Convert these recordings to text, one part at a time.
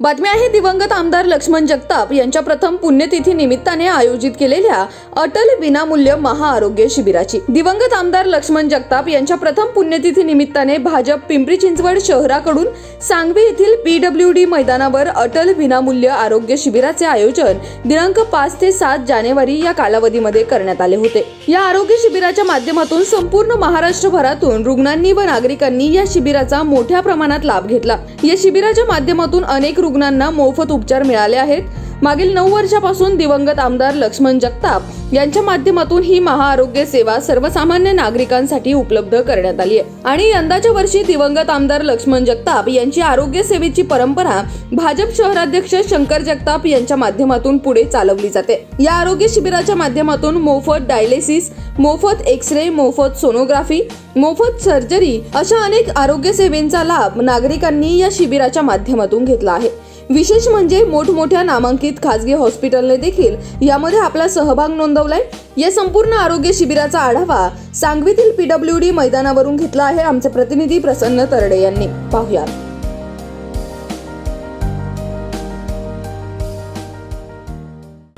बातमी आहे दिवंगत आमदार लक्ष्मण जगताप यांच्या प्रथम पुण्यतिथी निमित्ताने आयोजित केलेल्या अटल विनामूल्य महाआरोग्य शिबिराची. दिवंगत आमदार लक्ष्मण जगताप यांच्या प्रथम पुण्यतिथी निमित्ताने भाजप पिंपरी चिंचवड शहराकडून सांगवी येथील पीडब्ल्यू डी मैदानावर अटल विनामूल्य आरोग्य शिबिराचे आयोजन दिनांक पाच ते सात जानेवारी या कालावधीमध्ये करण्यात आले होते. या आरोग्य शिबिराच्या माध्यमातून संपूर्ण महाराष्ट्रभरातून रुग्णांनी व नागरिकांनी या शिबिराचा मोठ्या प्रमाणात लाभ घेतला. या शिबिराच्या माध्यमातून अनेक रुग्णांना मोफत उपचार मिळाले आहेत. मागील नऊ वर्षापासून दिवंगत आमदार लक्ष्मण जगताप यांच्या माध्यमातून ही महाआरोग्य सेवा सर्वसामान्य नागरिकांसाठी उपलब्ध करण्यात आली आहे. आणि यंदाच्या वर्षी दिवंगत आमदार लक्ष्मण जगताप यांची आरोग्य सेवेची परंपरा भाजप शहराध्यक्ष शंकर जगताप यांच्या माध्यमातून पुढे चालवली जाते. या आरोग्य शिबिराच्या माध्यमातून मोफत डायलिसिस मोफत एक्स रे मोफत सोनोग्राफी मोफत सर्जरी अशा अनेक आरोग्य सेवेंचा लाभ नागरिकांनी या शिबिराच्या माध्यमातून घेतला आहे. विशेष म्हणजे मोठमोठ्या नामांकित खाजगी हॉस्पिटलने देखील यामध्ये आपला सहभाग नोंदवलाय. या संपूर्ण आरोग्य शिबिराचा आढावा सांगवीतील पीडब्ल्यू डी मैदानावरून घेतला आहे आमचे प्रतिनिधी प्रसन्न तरडे यांनी. पाहूया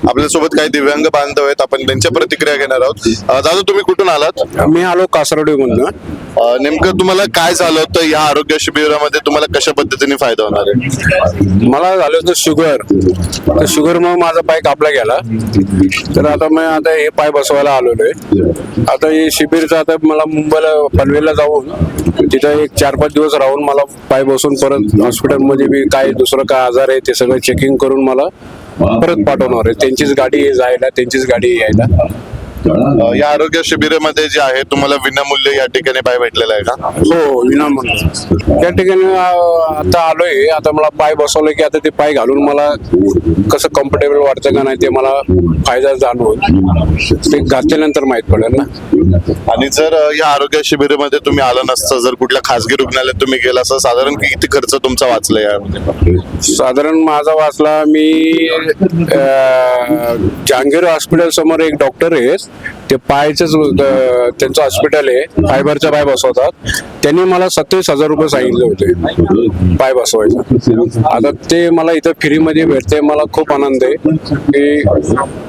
आपल्यासोबत काही दिव्यांग बांधव आहेत. आपण त्यांच्या प्रतिक्रिया घेणार आहोत. अं, दादा तुम्ही कुठून आलात? मी आलो कासरवडी मधनं अं, नेमकं तुम्हाला काय झालं होतं? या आरोग्य शिबिरामध्ये तुम्हाला कशा पद्धतीने फायदा होणार आहे? मला झालं होतं शुगर. तर शुगर मग माझा पाय कापला गेला. तर आता मी आता हे पाय बसवायला आलेलो आहे. आता हे शिबिरचं आता मला मुंबईला पनवेलला जाऊन तिथं एक चार पाच दिवस राहून मला पाय बसून परत हॉस्पिटलमध्ये बी काय दुसरं काय आजार आहे ते सगळं चेकिंग करून मला परत पाठवणार आहे. त्यांचीच गाडी जायला त्यांचीच गाडी यायला. या आरोग्य शिबिरामध्ये जे आहे तुम्हाला विनामूल्य या ठिकाणी पाय भेटलेला आहे का? हो विनामूल्य. त्या ठिकाणी आता आलोय. आता मला पाय बसवलं की आता ते पाय घालून मला कसं कम्फर्टेबल वाटतं का नाही ते मला फायदा जाणवत ते घातल्यानंतर माहीत पडेल ना. आणि जर या आरोग्य शिबिरामध्ये तुम्ही आलं नसतं जर कुठल्या खासगी रुग्णालयात तुम्ही गेला असं साधारण किती खर्च तुमचा वाचला यामध्ये साधारण माझा वाचला मी जहांगीर हॉस्पिटल समोर एक डॉक्टर आहेत. ते पायच त्यांचं हॉस्पिटल आहे. फायबरचा पाय बसवतात. त्यांनी मला सत्तावीस हजार रुपये सांगितले होते. पाय बसवायचं. आता ते मला इथं फ्रीमध्ये भेटते. मला खूप आनंद आहे. की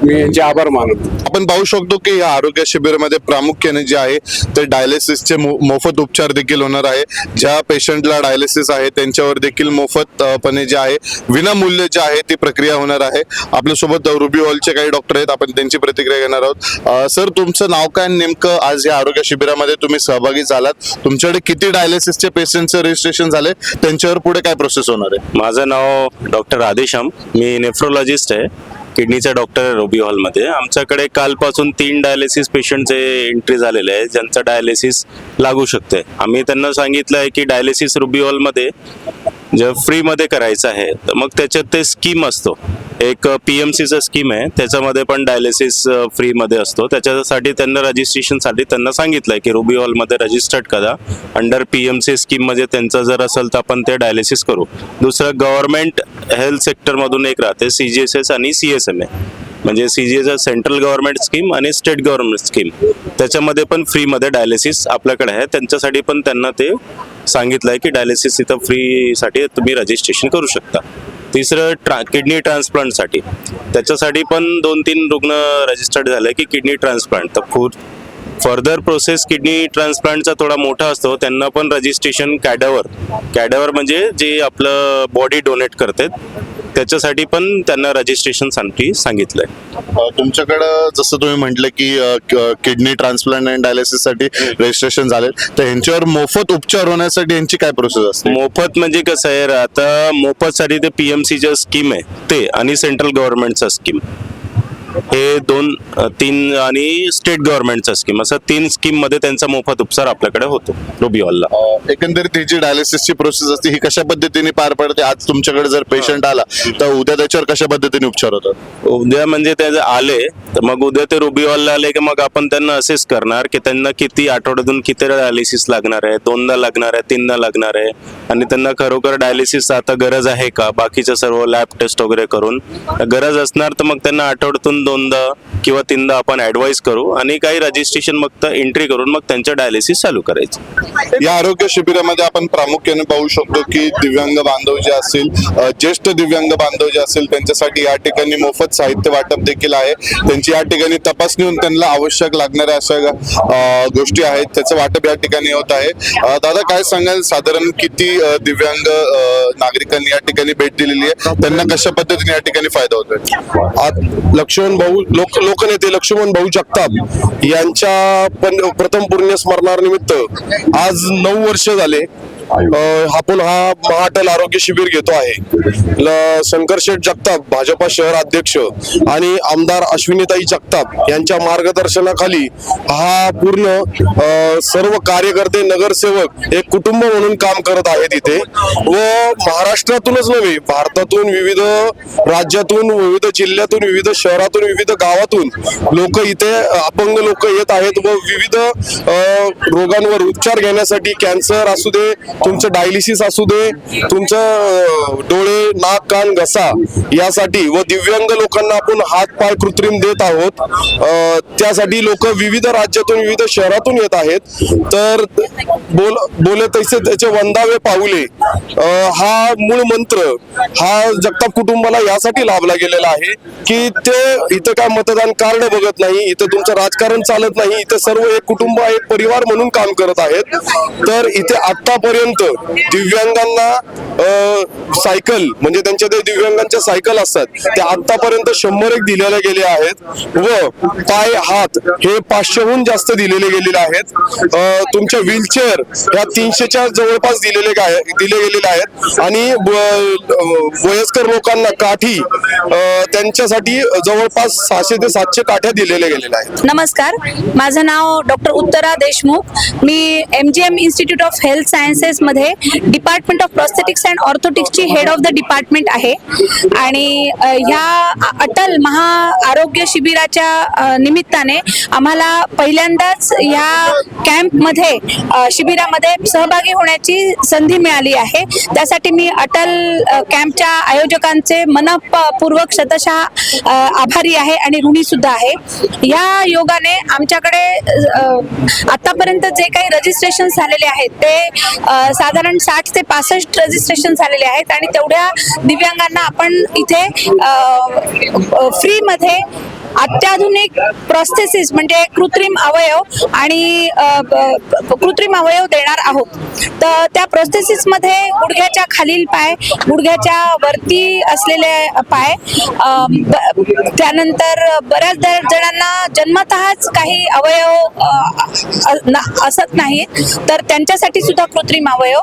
मी यांचे आभार मानतो. आपण पाहू शकतो की या आरोग्य शिबिरामध्ये प्रामुख्याने जे आहे ते डायलिसिसचे मोफत उपचार देखील होणार आहे. ज्या पेशंटला डायलिसिस आहे त्यांच्यावर देखील मोफतपणे जे आहे विनामूल्य जे आहे ती प्रक्रिया होणार आहे. आपल्यासोबत रुबी हॉलचे काही डॉक्टर आहेत. आपण त्यांची प्रतिक्रिया घेणार आहोत. सर तुमचं नाव काय नेमकं आज या आरोग्य शिबिरामध्ये तुम्ही सहभागी झालात? तुमच्याकडे किती डायलिसिसचे पेशंटचं रजिस्ट्रेशन झाले? त्यांच्यावर पुढे काय प्रोसेस होणार आहे? माझं नाव डॉक्टर आदेशम. मी नेफ्रोलॉजिस्ट आहे. किडनीचा डॉक्टर आहे रोबी हॉलमध्ये आमच्याकडे कालपासून तीन डायलिसिस पेशंटचे एंट्री झालेले आहे ज्यांचं डायलिसिस लागू शकते आम्ही त्यांना सांगितलं आहे की डायलिसिस रुबी हॉलमध्ये जर फ्रीमध्ये करायचं आहे तर मग त्याच्यात ते स्कीम असतो. एक पी एम सीचं स्कीम आहे त्याच्यामध्ये पण डायलिसिस फ्रीमध्ये असतो. त्याच्यासाठी त्यांना रजिस्ट्रेशनसाठी त्यांना सांगितलं आहे की रुबी हॉलमध्ये रजिस्टर्ड करा. अंडर पी एम सी स्कीममध्ये त्यांचं जर असेल तर आपण ते डायलिसिस करू. दुसरं गव्हर्नमेंट हेल्थ सेक्टरमधून एक राहते सी जी एस एस आणि सी एस एम ए म्हणजे C G S central government scheme आणि स्टेट गव्हर्नमेंट स्कीम त्याच्यामध्ये पण फ्रीमध्ये डायलिसिस आपल्याकडे आहे. त्यांच्यासाठी पण त्यांना ते सांगितलं आहे की डायलिसिस इथं फ्रीसाठी तुम्ही रजिस्ट्रेशन करू शकता. तिसरं ट्रा किडनी ट्रान्सप्लांटसाठी त्याच्यासाठी पण दोन तीन रुग्ण रजिस्टर्ड झाले की किडनी ट्रान्सप्लांट तर खूप फर्दर प्रोसेस किडनी ट्रान्सप्लांटचा थोडा मोठा असतो त्यांना पण रजिस्ट्रेशन कॅडावर. कॅडावर म्हणजे जे आपलं बॉडी डोनेट करतात त्याच्यासाठी पण त्यांना रजिस्ट्रेशनसाठी सांगितलंय. अ, तुमच्याकडं जसं तुम्ही म्हटलं की किडनी ट्रान्सप्लांट अँड डायलिसिससाठी रजिस्ट्रेशन झाले तर ह्यांच्यावर मोफत उपचार होण्यासाठी यांची काय प्रोसेस असते? मोफत म्हणजे कसं आहे आता मोफतसाठी ते पीएमसीचं स्कीम आहे ते आणि सेंट्रल गव्हर्नमेंटचा स्कीम हे दोन तीन आणि स्टेट गव्हर्नमेंटचा स्कीम असं तीन स्कीममध्ये त्यांचा मोफत उपचार आपल्याकडे होतो रुबी हॉलला अ, एकंदरीत ही जी डायलिसिसची प्रोसेस असते ही कशा पद्धतीने पार पडते? आज तुमच्याकडे जर पेशंट आला तर उद्या त्याच्यावर कशा पद्धतीने उपचार होतात? उद्या म्हणजे ते आले तर मग उद्या ते रुबी हॉलला आले की मग आपण त्यांना असेस करणार की त्यांना किती आठवड्यातून किती डायलिसिस लागणार आहे दोनदा लागणार आहे तीनदा लागणार आहे आणि त्यांना खरोखर डायलिसिस आता गरज आहे का? बाकीचं सर्व लॅब टेस्ट वगैरे करून. गरज असणार तर मग त्यांना आठवड्यातून दोनदा किंवा तीनदा आपण ॲडवाईस करू आणि काही रजिस्ट्रेशन मग एंट्री करून मग त्यांचं डायलिसिस चालू करायचं. या आरोग्य शिबिरामध्ये आपण प्रामुख्याने पाहू शकतो की दिव्यांग बांधव जे असतील ज्येष्ठ दिव्यांग बांधव जे असतील त्यांच्यासाठी या ठिकाणी मोफत साहित्य वाटप देखील आहे. त्यांची या ठिकाणी तपासणी होऊन त्यांना आवश्यक लागणाऱ्या अशा गोष्टी आहेत. त्याचं वाटप या ठिकाणी होत आहे. दादा काय सांगाल? साधारण किती दिव्यांग नागरिकांनी या ठिकाणी भेट दिलेली आहे? त्यांना कशा पद्धतीने या ठिकाणी फायदा होतोय? आज लक्ष्मण भाऊ लोक लोकनेते लक्ष्मण भाऊ जगताप यांच्या पण प्रथम पुण्यस्मरणानिमित्त आज नऊ वर्ष झाले. अं, आपण हा महाटल आरोग्य शिबिर घेतो आहे. शंकरशेठ शंकर शेठ जगताप भाजपा शहर अध्यक्ष आणि आमदार अश्विनीताई जगताप यांच्या मार्गदर्शनाखाली हा पूर्ण सर्व कार्यकर्ते नगरसेवक एक कुटुंब म्हणून काम करत आहेत इथे. व महाराष्ट्रातूनच नव्हे भारतातून विविध राज्यातून विविध जिल्ह्यातून विविध शहरातून विविध गावातून लोक इथे अपंग लोक येत आहेत व विविध रोगांवर उपचार घेण्यासाठी कॅन्सर असू दे तुमचं डायलिसिस असू दे तुमचं डोळे नाक कान घसा यासाठी व दिव्यांग लोकांना आपण हात पाय कृत्रिम देत आहोत. त्यासाठी लोक विविध राज्यातून विविध शहरातून येत आहेत. तर बोल बोले तैसे त्याचे वंदावे पाऊले. हा मूळ मंत्र हा जगताप कुटुंबाला यासाठी लाभला गेलेला आहे की ते इथं काय मतदान कार्ड बघत नाही इथं तुमचं राजकारण चालत नाही इथं सर्व एक कुटुंब एक परिवार म्हणून काम करत आहेत. तर इथे आतापर्यंत दिव्यांगांना सायकल म्हणजे त्यांच्या ते दिव्यांगांच्या सायकल असतात ते आतापर्यंत शंभर एक दिलेल्या गेले आहेत व पाय हात हे पाचशेहून जास्त दिलेले गेलेले आहेत. तुमच्या व्हीलचेअर ह्या तीनशेच्या जवळपास दिलेले दिले गेलेले आहेत. आणि वयस्कर लोकांना काठी त्यांच्यासाठी जवळपास सहाशे ते सातशे काठ्या दिलेल्या गेलेल्या आहेत. नमस्कार माझं नाव doctor Uttara Deshmukh. Me M G M institute of health मध्ये डिपार्टमेंट ऑफ प्रॉस्थेटिक्स अँड ऑर्थोटिक्सची हेड ऑफ द डिपार्टमेंट आहे. आणि ह्या अटल महा आरोग्य शिबिराच्या निमित्ताने आम्हाला पहिल्यांदाच ह्या कॅम्पमध्ये शिबिरामध्ये सहभागी होण्याची संधी मिळाली आहे. त्यासाठी मी अटल कॅम्पच्या आयोजकांचे मनपूर्वक शतशः आभारी आहे आणि ऋणी सुद्धा आहे. या योगाने आमच्याकडे आतापर्यंत जे काही रजिस्ट्रेशन झालेले आहेत ते साधारण साठ ते पासष्ट रजिस्ट्रेशन झालेले आहेत आणि तेवढ्या दिव्यांगांना आपण इथे फ्रीमध्ये अत्याधुनिक प्रोस्थेसिस म्हणजे कृत्रिम अवयव आणि कृत्रिम अवयव देणार आहोत. तर त्या प्रोस्थेसिसमध्ये गुडघ्याच्या खालील पाय गुडघ्याच्या वरती असलेले पाय ब- त्यानंतर बऱ्याच जणांना जन्मतःच काही अवयव न- असत नाहीत. तर त्यांच्यासाठी सुद्धा कृत्रिम अवयव.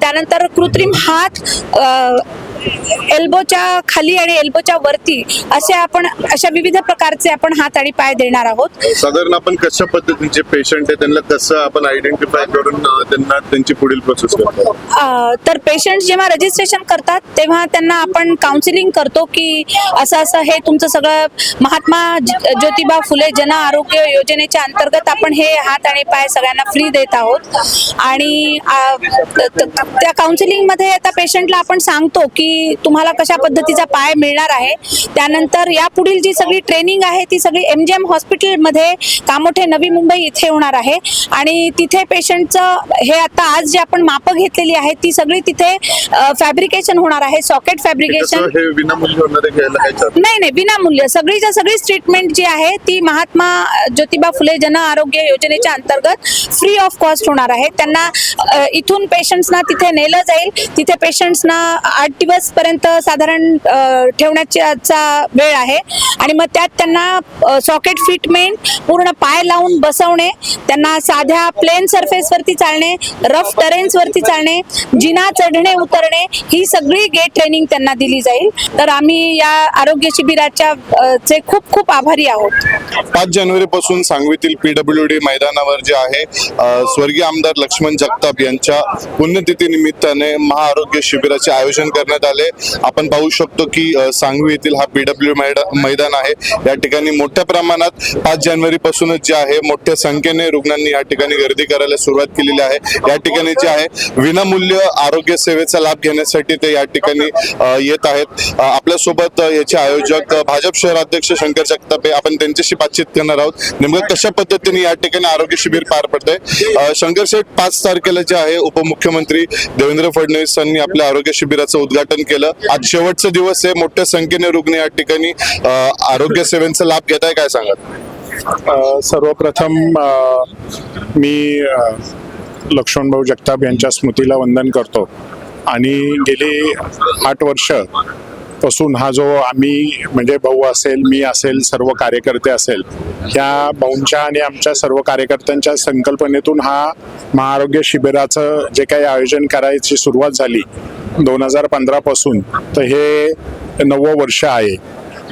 त्यानंतर कृत्रिम हात एल्बोच्या खाली आणि एल्बोच्या वरती असे आपण अशा विविध प्रकारचे आपण हात आणि पाय देणार आहोत. साधारण आपण कशा पद्धतीचे पेशंट आहे त्यांना कसं आपण आयडेंटिफाय करून त्यांना त्यांची पुढील प्रोसेस करतो? तर पेशंट जेव्हा रजिस्ट्रेशन करतात तेव्हा त्यांना आपण काउन्सिलिंग करतो की असं असं हे तुमचं सगळं महात्मा ज्योतिबा फुले जन आरोग्य योजनेच्या अंतर्गत आपण हे हात आणि पाय सगळ्यांना फ्री देत आहोत. आणि त्या काउन्सिलिंगमध्ये आता पेशंटला आपण सांगतो की तुम्हाला कशा पद्धतीचा पाय मिळणार आहे? त्यानंतर या पुढील जी सगळी ट्रेनिंग आहे ती सगळी एम जी एम हॉस्पिटलमध्ये कामोठे नवी मुंबई इथे होणार आहे. आणि तिथे पेशंटचं हे आता आज जे आपण मापं घेतलेली आहेत ती सगळी तिथे फॅब्रिकेशन होणार आहे सॉकेट फॅब्रिकेशन आहे नाही नाही विनामूल्य. सगळीच्या सगळीच ट्रीटमेंट जी आहे ती महात्मा ज्योतिबा फुले जन आरोग्य योजनेच्या अंतर्गत फ्री ऑफ कॉस्ट होणार आहे. त्यांना इथून पेशंट्सना तिथे नेलं जाईल. तिथे पेशंट्सना आठ दिवस पर्यंत साधारण अ, ठेवण्याचा वेळ आहे. आणि मग त्यात त्यांना सॉकेट फिटमेंट पूर्ण पाय लावून बसवणे त्यांना साध्या प्लेन सरफेसवरती चालणे रफ टरेन्सवरती चालणे जिना चढणे उतरणे ही सगळी गेट ट्रेनिंग त्यांना दिली जाईल. तर आम्ही या आरोग्य शिबिराच्या चे खूप खूप आभारी आहोत. पाच जानेवारी पासून सांगवीतील पीडब्ल्यू डी मैदानावर जे आहे स्वर्गीय आमदार लक्ष्मण जगताप यांच्या पुण्यतिथी निमित्ताने महाआरोग्य शिबिराचे आयोजन करण्यात आले आपण पाहू शकतो की सांगवी येथील हा पीडब्ल्यू मैदान आहे. या ठिकाणी मोठ्या प्रमाणात पाच जानेवारी पासूनच जे आहे मोठ्या संख्येने रुग्णांनी या ठिकाणी गर्दी करायला सुरुवात केलेली आहे. या ठिकाणी जे आहे विनामूल्य आरोग्य सेवेचा लाभ घेण्यासाठी ते या ठिकाणी येत आहेत. आपल्या आपल्यासोबत याचे आयोजक भाजप भाजप शहराध्यक्ष शंकर जगतापे आपण त्यांच्याशी बातचीत करणार आहोत. नेमकं कशा पद्धतीने या ठिकाणी आरोग्य शिबिर पार पडतंय? शंकर शेठ पाच तारखेला जे आहे उपमुख्यमंत्री देवेंद्र फडणवीस यांनी आपल्या आरोग्य शिबिराचं उद्घाटन केलं. आज शेवटचा दिवस आहे. मोठ्या संख्येने रुग्ण या ठिकाणी आरोग्य सेवेचा लाभ घेत आहे काय सांगत सर्वप्रथम मी लक्ष्मणभाऊ जगताप यांच्या स्मृतीला वंदन करतो. आणि गेली आठ वर्षपासून हा जो आम्ही म्हणजे भाऊ असेल मी असेल सर्व कार्यकर्ते असेल ह्या भाऊंच्या आणि आमच्या सर्व कार्यकर्त्यांच्या संकल्पनेतून हा महाआरोग्य शिबिराचं जे काही आयोजन करायची सुरुवात झाली दोन हजार पंधरापासून तर हे नववं वर्ष आहे.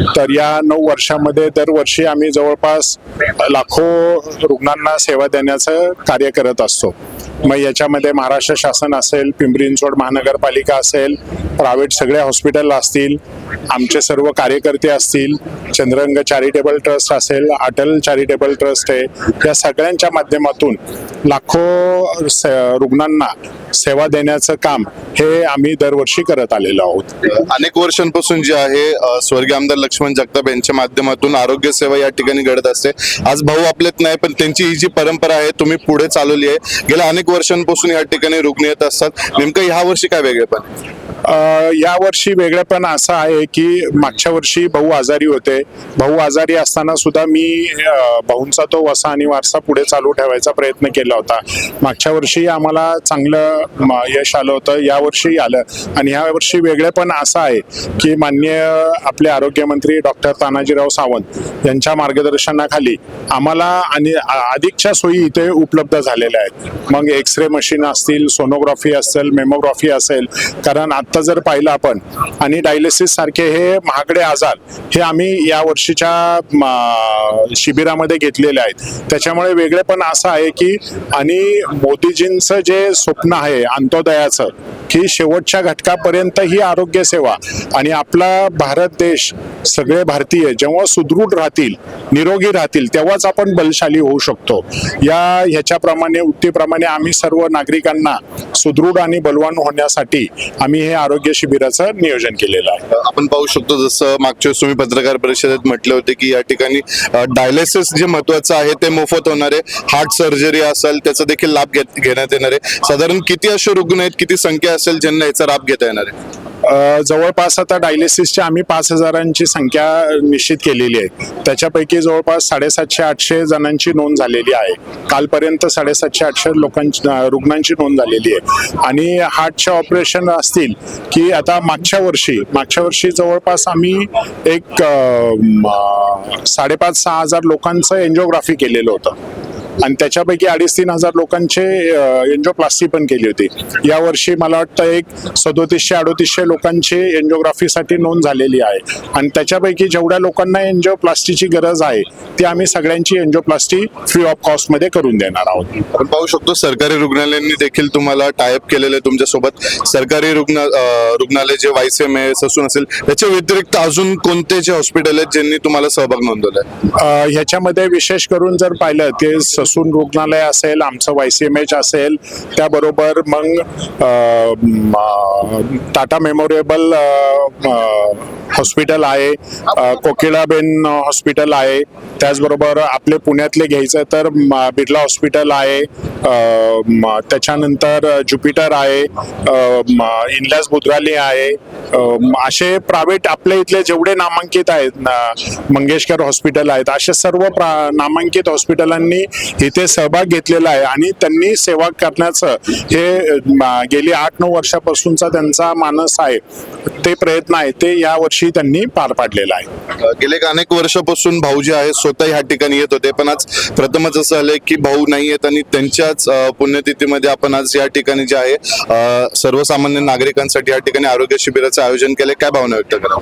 तर या नऊ वर्षामध्ये दरवर्षी आम्ही जवळपास लाखो रुग्णांना सेवा देण्याचं कार्य करत असतो. मग याच्यामध्ये महाराष्ट्र शासन असेल पिंपरी चिंचवड महानगरपालिका असेल प्रायव्हेट सगळ्या हॉस्पिटल असतील आमचे सर्व कार्यकर्ते असतील चंद्रंग चॅरिटेबल ट्रस्ट असेल अटल चॅरिटेबल ट्रस्ट आहे या सगळ्यांच्या माध्यमातून लाखो स- रुग्णांना सेवा देण्याचं काम हे आम्ही दरवर्षी करत आलेलो आहोत. अनेक वर्षांपासून जे आहे स्वर्गीय आमदार लक्ष्मण जगताप यांच्या माध्यमातून आरोग्य सेवा या ठिकाणी घडत असते. आज भाऊ आपल्यात नाही पण त्यांची ही जी परंपरा आहे तुम्ही पुढे चालवली आहे. गेल्या अनेक वर्षांपासून या ठिकाणी रुग्ण येत असतात. नेमकं ह्या वर्षी काय वेगळे यावर्षी या वर्षी वेगळेपण असं आहे की मागच्या वर्षी भाऊ आजारी होते. भाऊ आजारी असताना सुद्धा मी भाऊंचा तो वसा आणि वारसा पुढे चालू ठेवायचा प्रयत्न केला होता. मागच्या वर्षी आम्हाला चांगलं यश आलं होतं यावर्षी आलं. आणि ह्या वर्षी वेगळेपण असं आहे की मान्य आपले आरोग्यमंत्री डॉक्टर तानाजीराव सावंत यांच्या मार्गदर्शनाखाली आम्हाला आणि अधिकच्या सोयी इथे उपलब्ध झालेल्या आहेत. मग एक्स रे मशीन असतील सोनोग्राफी असेल मेमोग्राफी असेल. कारण आता जर पाहिलं आपण आणि डायलिसिस सारखे हे महागडे आजार हे आम्ही या वर्षीच्या शिबिरामध्ये घेतलेले आहेत. त्याच्यामुळे वेगळेपण असं आहे की आणि मोदीजींचं जे स्वप्न आहे अंत्योदयाचं की शेवटच्या घटकापर्यंत ही आरोग्य सेवा आणि आपला भारत देश सगळे भारतीय जेव्हा सुदृढ राहतील निरोगी राहतील तेव्हाच आपण बलशाली होऊ शकतो. या ह्याच्याप्रमाणे उक्तीप्रमाणे आम्ही सर्व नागरिकांना सुदृढ आणि बलवान होण्यासाठी आम्ही हे आरोग्य शिबिराचं नियोजन केलेलं आहे. आपण पाहू शकतो जसं मागच्या तुम्ही पत्रकार परिषदेत म्हटले होते की या ठिकाणी डायलिसिस जे महत्वाचं आहे ते मोफत होणार आहे. हार्ट सर्जरी असेल त्याचा देखील लाभ घेत घेण्यात येणार आहे. साधारण किती असे रुग्ण आहेत किती संख्या असेल ज्यांना याचा लाभ घेता येणार आहे? जवळपास आता डायलिसिसची आम्ही पाच हजारांची संख्या निश्चित केलेली आहे. त्याच्यापैकी जवळपास साडेसातशे आठशे जणांची नोंद झालेली आहे. कालपर्यंत साडेसातशे आठशे लोकांची रुग्णांची नोंद झालेली आहे. आणि हार्टचे ऑपरेशन असतील की आता मागच्या वर्षी मागच्या वर्षी जवळपास आम्ही एक साडेपाच सहा हजार लोकांचं एन्जिओग्राफी केलेलं होतं. आणि त्याच्यापैकी अडीच तीन हजार लोकांचे एन्जिओप्लास्टी पण केली होती. या वर्षी मला वाटतं एक सदोतीसशे अडोतीसशे लोकांची एन्जिओग्राफीसाठी नोंद झालेली आहे. आणि त्याच्यापैकी जेवढ्या लोकांना एन्जिओप्लास्टीची गरज आहे ती आम्ही सगळ्यांची एन्जिओप्लास्टी फ्री ऑफ कॉस्टमध्ये करून देणार आहोत. आपण पाहू शकतो सरकारी रुग्णालयांनी देखील तुम्हाला टायअप केलेले तुमच्यासोबत. सरकारी रुग्ण रुग्णालय जे वायसीएम आहे ससून असेल त्याच्या व्यतिरिक्त अजून कोणते जे हॉस्पिटल आहेत ज्यांनी तुम्हाला सहभाग नोंदवलाय ह्याच्यामध्ये विशेष करून जर पाहिलं ते ससून रुग्णालय असेल आमचं वाय सी एम एच असेल त्याबरोबर मग टाटा मेमोरेबल हॉस्पिटल आहे कोकिळाबेन हॉस्पिटल आहे. त्याचबरोबर आपले पुण्यातले घ्यायचं तर बिर्ला हॉस्पिटल आहे त्याच्यानंतर ज्युपिटर आहे म, इनलास बुद्राली आहे असे प्रायव्हेट आपल्या इथले जेवढे नामांकित आहेत मंगेशकर हॉस्पिटल आहेत असे सर्व प्रा- नामांकित हॉस्पिटलांनी इथे सहभाग घेतलेला आहे आणि त्यांनी सेवा करण्याचं हे गेली आठ नऊ वर्षापासूनचा त्यांचा मानस आहे ते प्रयत्न आहे ते या वर्षी त्यांनी पार पाडलेला आहे. गेले एक अनेक वर्षापासून भाऊ जे आहे स्वतः ह्या ठिकाणी येत होते पण आज प्रथमच असं आलंय की भाऊ नाही येत आणि त्यांच्याच पुण्यतिथीमध्ये आपण आज या ठिकाणी जे आहे सर्वसामान्य नागरिकांसाठी या ठिकाणी आरोग्य शिबिराचं आयोजन केलंय. काय भावना व्यक्त करा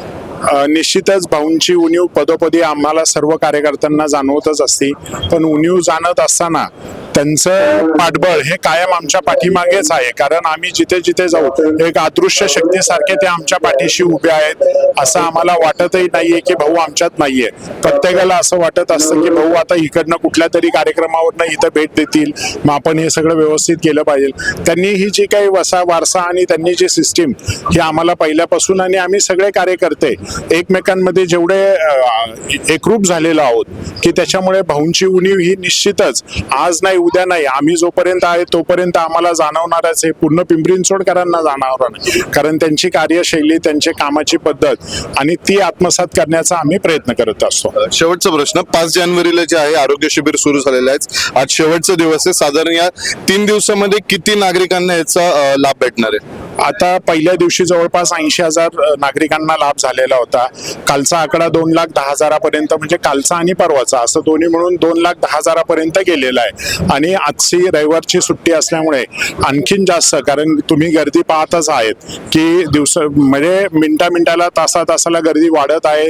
निश्चितच भाऊंची उणीव पदोपदी आम्हाला सर्व कार्यकर्त्यांना जाणवतच असते. पण उणीव जाणत असताना त्यांचं पाठबळ हे कायम आमच्या पाठीमागेच आहे. कारण आम्ही जिथे जिथे जाऊ एक अदृश्य शक्तीसारखे ते आमच्या पाठीशी उभे आहेत असं आम्हाला वाटतही नाहीये की भाऊ आमच्यात नाहीये. प्रत्येकाला असं वाटत असतं की भाऊ आता इकडनं कुठल्या तरी कार्यक्रमावरनं इथं भेट देतील. मग आपण हे सगळं व्यवस्थित केलं पाहिजे. त्यांनी ही जी काही वसा वारसा आणि त्यांनी जी सिस्टीम ही आम्हाला पहिल्यापासून आणि आम्ही सगळे कार्यकर्ते एकमेकांमध्ये जेवढे एकरूप झालेलो आहोत की त्याच्यामुळे भाऊंची उणीव ही निश्चितच आज नाही उद्या नाही. आम्ही जोपर्यंत आहे तोपर्यंत आम्हाला जाणवणारच आहे पूर्ण पिंपरी चिंचवडकरांना जाणवणार नाही कारण त्यांची कार्यशैली त्यांची कामाची पद्धत आणि ती आत्मसात करण्याचा आम्ही प्रयत्न करत असतो. शेवटचा प्रश्न. पाच जानेवारीला जे आहे आरोग्य शिबिर सुरू झालेलं आहे. आज शेवटचा दिवस आहे. साधारण या तीन दिवसामध्ये किती नागरिकांना याचा लाभ भेटणार आहे? आता पहिल्या दिवशी जवळपास ऐंशी हजार नागरिकांना लाभ झालेला होता. कालचा आकडा दोन लाख दहा हजारापर्यंत म्हणजे कालचा आणि परवाचा. असं दोन्ही म्हणून दोन लाख दहा हजारापर्यंत गेलेला आहे. आणि आजची रविवारची सुट्टी असल्यामुळे आणखीन जास्त कारण तुम्ही गर्दी पाहतच आहेत की दिवस म्हणजे मिनटा मिनटाला तासा तासाला गर्दी वाढत आहे.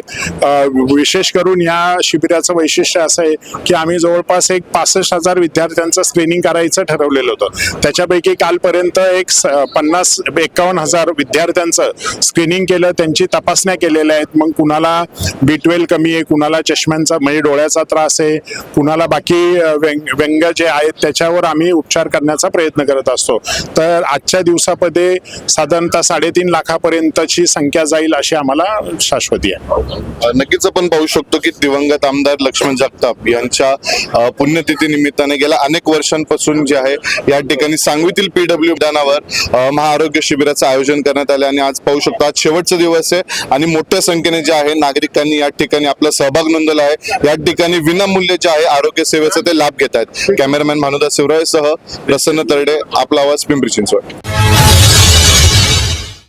विशेष करून या शिबिराचं वैशिष्ट्य असं आहे की आम्ही जवळपास एक पासष्ट हजार विद्यार्थ्यांचं स्क्रीनिंग करायचं ठरवलेलं होतं. त्याच्यापैकी कालपर्यंत एक पन्नास एकावन्न हजार विद्यार्थ्यांचं स्क्रीनिंग केलं त्यांची तपासण्या केलेल्या आहेत. मग कुणाला बी कमी आहे कुणाला चष्म्यांचा म्हणजे डोळ्याचा त्रास आहे कुणाला बाकी व्यंग व्यंग जे आहेत त्याच्यावर आम्ही उपचार करण्याचा प्रयत्न करत असतो. तर आजच्या दिवसामध्ये साधारणतः साडेतीन लाखापर्यंतची संख्या जाईल अशी आम्हाला शाश्वती आहे. नक्कीच आपण पाहू शकतो की दिवंगत आमदार लक्ष्मण जगताप यांच्या पुण्यतिथी निमित्ताने गेल्या अनेक वर्षांपासून जे आहे या ठिकाणी सांगवीतील पीडब्ल्यू मैदानावर महाआरोग्य शिबिराचं आयोजन करण्यात आले आणि आज पाहू शकतो आज शेवटचा दिवस आहे आणि मोठ्या संख्येने जे आहे नागरिकांनी या ठिकाणी आपला सहभाग नोंदवला आहे. या ठिकाणी विनामूल्य जे आहे आरोग्य सेवेचा ते लाभ घेत आहेत. कॅमेरामॅन भानुदास शिवराय सह प्रसन्न तरडे आपला आवाज पिंपरी चिंचवड.